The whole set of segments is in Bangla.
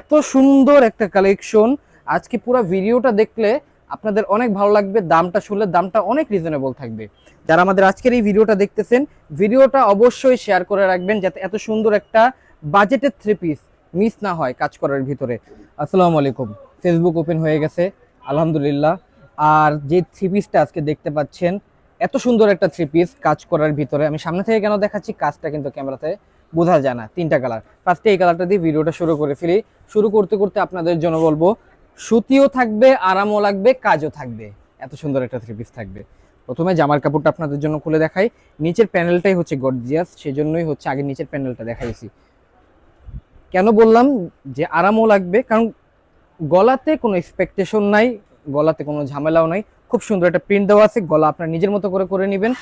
এত সুন্দর একটা কালেকশন আজকে পুরো ভিডিওটা দেখলে আপনাদের অনেক ভালো লাগবে, দামটা শুনলে দামটা অনেক রিজনেবল থাকবে। যারা আমাদের আজকের এই ভিডিওটা দেখতেছেন, ভিডিওটা অবশ্যই শেয়ার করে রাখবেন যাতে এত সুন্দর একটা বাজেটের থ্রি পিস মিস না হয় কাজ করার ভিতরে। আসসালামু আলাইকুম। ফেসবুক ওপেন হয়ে গেছে, আলহামদুলিল্লাহ। আর যে থ্রি পিসটা আজকে দেখতে পাচ্ছেন, এত সুন্দর একটা থ্রি পিস কাজ করার ভিতরে। আমি সামনে থেকে কেন দেখাচ্ছি, কাজটা কিন্তু ক্যামেরাতে বোঝা যায় না তিনটা কালার ফার্স্টে এই কালারটা দিয়ে ভিডিওটা শুরু করে ফেলি। শুরু করতে করতে আপনাদের জন্য বলব, সুতিও থাকবে, আরামও লাগবে, কাজও থাকবে। এত সুন্দর একটা থ্রি পিস থাকবে। প্রথমে জামার কাপড়টা আপনাদের জন্য খুলে দেখাই। নিচের প্যানেলটাই হচ্ছে গর্জিয়াস সেজন্যই হচ্ছে আগে নিচের প্যানেলটা দেখাইছি। কেন বললাম যে আরামও লাগবে? কারণ গলাতে কোনো এক্সপেকটেশন নাই, গলাতে কোনো ঝামেলাও নাই। খুব সুন্দর একটা প্রিন্ট দেওয়া আছে। গলা আপনার নিজের মতো করে করে নেবেন।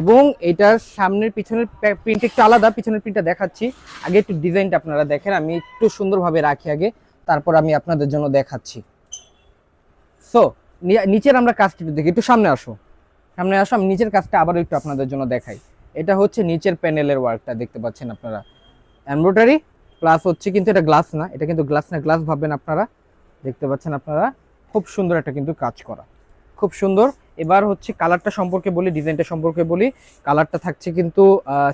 এবং এটার সামনের পিছনের প্রিন্ট একটু আলাদা, পিছনের প্রিন্টটা দেখাচ্ছি। আগে একটু ডিজাইনটা আপনারা দেখেন, আমি একটু সুন্দরভাবে রাখি আগে, তারপর আমি আপনাদের জন্য দেখাচ্ছি। সো নিচের আমরা কাজটা একটু দেখি, একটু সামনে আসো। সামনে আসো, আমি নিচের কাজটা আবারও একটু আপনাদের জন্য দেখাই। এটা হচ্ছে নিচের প্যানেলের ওয়ার্কটা দেখতে পাচ্ছেন আপনারা। এমব্রয়ডারি প্লাস হচ্ছে কিন্তু এটা গ্লাস না, এটা কিন্তু গ্লাস না গ্লাস ভাববেন আপনারা। দেখতে পাচ্ছেন আপনারা, খুব সুন্দর একটা কিন্তু কাজ করা। খুব সুন্দর। এবার হচ্ছে কালারটা সম্পর্কে বলি, ডিজাইনটা সম্পর্কে বলি। কালারটা থাকছে কিন্তু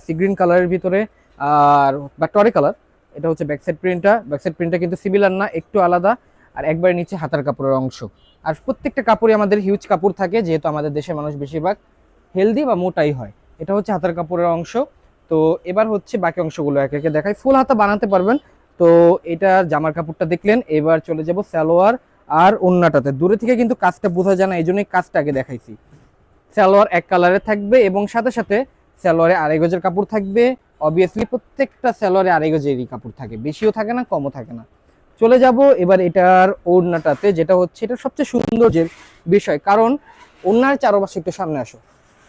সি গ্রিন কালারের ভিতরে, আর, বা টরে কালার। এটা হচ্ছে ব্যাকসাইড প্রিন্টটা ব্যাকসাইড প্রিন্টটা কিন্তু সিমিলার না, একটু আলাদা। আর একবারে নিচে হাতার কাপড়ের অংশ। আর প্রত্যেকটা কাপড়ই আমাদের হিউজ কাপড় থাকে, যেহেতু আমাদের দেশের মানুষ বেশিরভাগ হেলদি বা মোটাই হয়। এটা হচ্ছে হাতার কাপড়ের অংশ। তো এবার হচ্ছে বাকি অংশগুলো একে একে দেখাই। ফুল হাতা বানাতে পারবেন। তো এটা জামার কাপড়টা দেখলেন। এবার চলে যাব সালোয়ার আর ওন্নাটাতে দূরে থেকে কিন্তু কাজটা বোঝা যায় না এই জন্যই কাজটা আগে দেখাইছি। সালোয়ার এক কালারে থাকবে এবং সাথে সাথে সালোয়ারে আড়াই গজের কাপড় থাকবে। অবভিয়াসলি প্রত্যেকটা সালোয়ারে আড়াই গজেরই কাপড় থাকে, বেশিও থাকে না, কমও থাকে না। চলে যাব এবার এটার ওড়নাটাতে, যেটা হচ্ছে এটা সবচেয়ে সুন্দর যে বিষয়। কারণ ওড়নার চারপাশে একটু সামনে আসো।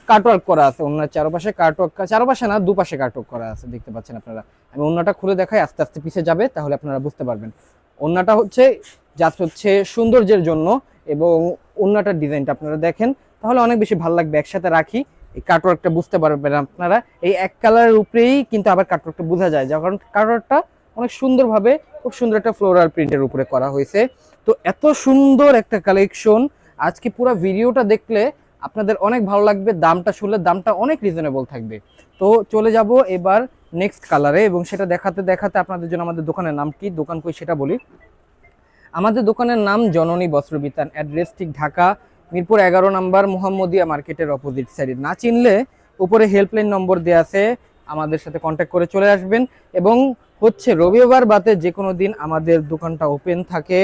কাটওয়ার্ক করা আছে ওনার চারপাশে, কাটওয়ার্ক চারপাশে না, দুপাশে কাটওয়ার্ক করা আছে, দেখতে পাচ্ছেন আপনারা। আমি ওনাটা খুলে দেখাই, আস্তে আস্তে পিছিয়ে যাবে, তাহলে আপনারা বুঝতে পারবেন। ওনাটা হচ্ছে জাস্ট হচ্ছে সৌন্দর্যের জন্য এবং ওনাটার ডিজাইনটা আপনারা দেখেন। তাহলে অনেক বেশি ভালো লাগবে একসাথে রাখি। এই কাটওয়ার্কটা বুঝতে পারবেন আপনারা। এই এক কালারের উপরেই কিন্তু আবার কাটওয়ার্কটা বোঝা যায় কারণ কাটওয়ার্কটা অনেক সুন্দরভাবে খুব সুন্দর একটা ফ্লোরাল প্রিন্টের উপরে করা হয়েছে। তো এত সুন্দর একটা কালেকশন আজকে পুরো ভিডিওটা দেখলে আপনাদের অনেক ভালো লাগবে, দামটা শুনলে দামটা অনেক রিজনেবল থাকবে। তো চলে যাব এবার নেক্সট কালারে এবং সেটা দেখাতে দেখাতে আপনাদের জন্য আমাদের দোকানের নাম কি? দোকান কই সেটা বলি। আমাদের দোকানের নাম জননী বস্ত্রবিতান। অ্যাড্রেস ঠিক ঢাকা, মিরপুর এগারো নাম্বার, মোহাম্মদিয়া মার্কেটের অপোজিট সাইডে না চিনলে উপরে হেল্পলাইন নম্বর দেওয়া আছে, আমাদের সাথে কন্ট্যাক্ট করে চলে আসবেন। এবং হচ্ছে রবিবার বাদে যে কোনো দিন আমাদের দোকানটা ওপেন থাকে,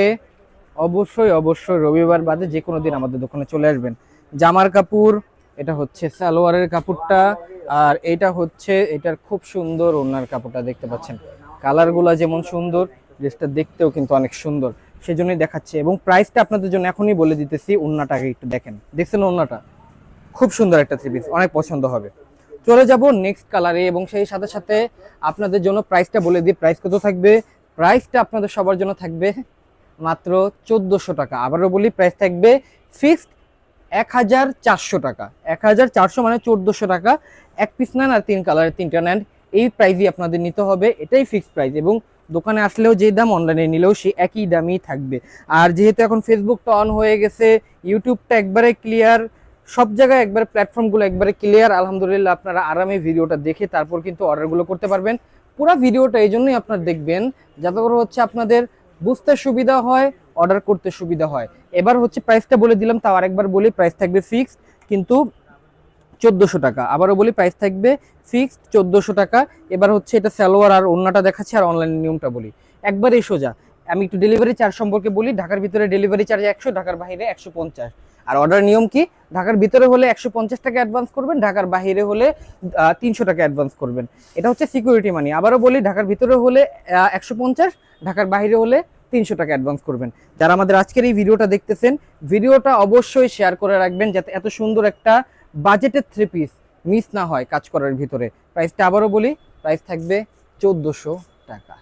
অবশ্যই অবশ্যই রবিবার বাদে যে কোনো দিন আমাদের দোকানে চলে আসবেন। জামার কাপড়, এটা হচ্ছে সালোয়ারের কাপড়টা, আর এটা হচ্ছে, এটার খুব সুন্দর ওনার কাপড়টা দেখতে পাচ্ছেন। কালারগুলো যেমন সুন্দর ড্রেসটা দেখতেও কিন্তু অনেক সুন্দর। সেজন্যই দেখাচ্ছে। এবং প্রাইসটা আপনাদের জন্য এখনই বলে দিতেছি ওন্নাটাকে একটু দেখেন। দেখছেন ওন্নাটা খুব সুন্দর একটা থ্রি পিস অনেক পছন্দ হবে। চলে যাব নেক্সট কালারে এবং সেই সাথে সাথে আপনাদের জন্য প্রাইসটা বলে দিই প্রাইস কত থাকবে? প্রাইসটা আপনাদের সবার জন্য থাকবে মাত্র চোদ্দোশো টাকা। আবারও বলি প্রাইস থাকবে ফিক্সড এক হাজার চারশো টাকা। এক হাজার চারশো মানে চোদ্দোশো টাকা। এক পিস নেন আর তিন কালারের তিনটা নেন। এই প্রাইসই আপনাদের নিতে হবে, এটাই ফিক্সড প্রাইস এবং দোকানে আসলেও যে দাম অনলাইনে নিলেও সে একই দামই থাকবে। আর যেহেতু এখন ফেসবুকটা অন হয়ে গেছে ইউটিউবটা একবারে ক্লিয়ার সব জায়গায় একবারে প্ল্যাটফর্মগুলো একবারে ক্লিয়ার আলহামদুলিল্লাহ আপনারা আরামে ভিডিওটা দেখে তারপর কিন্তু অর্ডারগুলো করতে পারবেন। পুরো ভিডিওটা এই জন্যই আপনারা দেখবেন, যাতে করে হচ্ছে আপনাদের বুঝতে সুবিধা হয় অর্ডার করতে সুবিধা হয়। এবার হচ্ছে প্রাইসটা বলে দিলাম, তাও আরেকবার বলি প্রাইস থাকবে ফিক্সড কিন্তু চোদ্দোশো টাকা। আবারও বলি প্রাইস থাকবে ফিক্সড চোদ্দোশো টাকা। এবার হচ্ছে এটা সালোয়ার আর অন্যটা দেখাচ্ছি আর অনলাইন নিয়মটা বলি। একবারেই সোজা। আমি একটু ডেলিভারি চার্জ সম্পর্কে বলি, ঢাকার ভিতরে ডেলিভারি চার্জ একশো, ঢাকার বাইরে একশো পঞ্চাশ। আর অর্ডার নিয়ম কি? ঢাকার ভিতরে হলে একশো পঞ্চাশ টাকা অ্যাডভান্স করবেন, ঢাকার বাইরে হলে তিনশো টাকা অ্যাডভান্স করবেন। এটা হচ্ছে সিকিউরিটি মানি আবারও বলি, ঢাকার ভিতরে হলে একশো পঞ্চাশ, ঢাকার বাইরে হলে তিনশো টাকা অ্যাডভান্স করবেন। যারা আমাদের আজকের এই ভিডিওটা দেখতেছেন, ভিডিওটা অবশ্যই শেয়ার করে রাখবেন, যাতে এত সুন্দর একটা বাজেটের থ্রি পিস মিস না হয় কাজ করার ভিতরে। প্রাইসটা আবারও বলি প্রাইস থাকবে চোদ্দোশো টাকা।